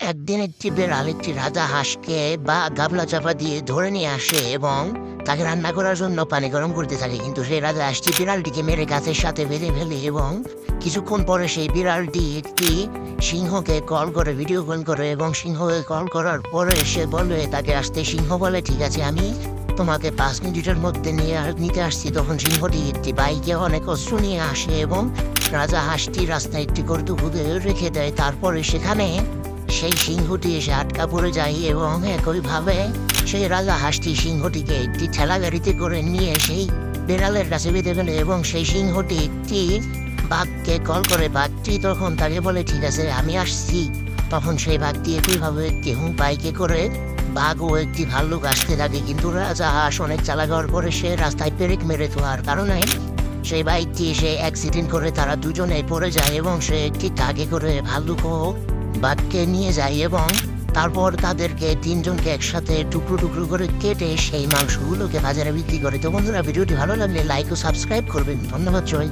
একদিন একটি বেড়াল একটি রাজা হাঁসকে বা গাবলা চাপা দিয়ে ধরে নিয়ে আসে এবং তাকে রান্না করার জন্য পানি গরম করতে থাকে। কিন্তু সেই রাজা হাঁসটি বিড়ালটিকে মেরে গাছের সাথে বেঁধে ফেলে এবং কিছুক্ষণ পরে সেই বিড়ালটি একটি সিংহকে কল করে ভিডিও কল করে এবং সিংহকে কল করার পরে সে বলে, তাকে আসতে সিংহ বলে, ঠিক আছে, আমি তোমাকে পাঁচ মিনিটের মধ্যে নিয়ে নিতে আসছি। তখন সিংহটি একটি বাইকে অনেক অস্ত্র নিয়ে আসে এবং রাজা হাঁসটি রাস্তায় একটি গর্ত খুঁজে রেখে দেয়। তারপরে সেখানে সেই সিংহটি এসে আটকা পড়ে যায় এবং একইভাবে সেই রাজা হাঁসটি সিংহটিকে একটি ঠেলা গাড়িতে করে নিয়ে সেই বেড়ালের কাছে বেঁধে ফেলে এবং সেই সিংহটি একটি বাঘকে কল করে, বাঘটি তখন তাকে বলে, ঠিক আছে, আমি আসছি। তখন সেই বাঘটি একইভাবে একটি হুঁ বাইকে করে বাঘ ও একটি ভাল্লুক আসতে থাকে। কিন্তু রাজা হাঁস অনেক চালাগর করে সে রাস্তায় পেরেক মেরে দেওয়ার কারণে সেই বাইকটি এসে অ্যাক্সিডেন্ট করে তারা দুজনে পড়ে যায় এবং সে একটি টাকে করে ভাল্লুক ও বাঘকে নিয়ে যায় এবং তারপর তাদেরকে তিনজনকে একসাথে টুকরো টুকরো করে কেটে সেই মাংসগুলোকে বাজারে বিক্রি করে। তো বন্ধুরা, ভিডিওটি ভালো লাগলে লাইক ও সাবস্ক্রাইব করবেন। ধন্যবাদ জয়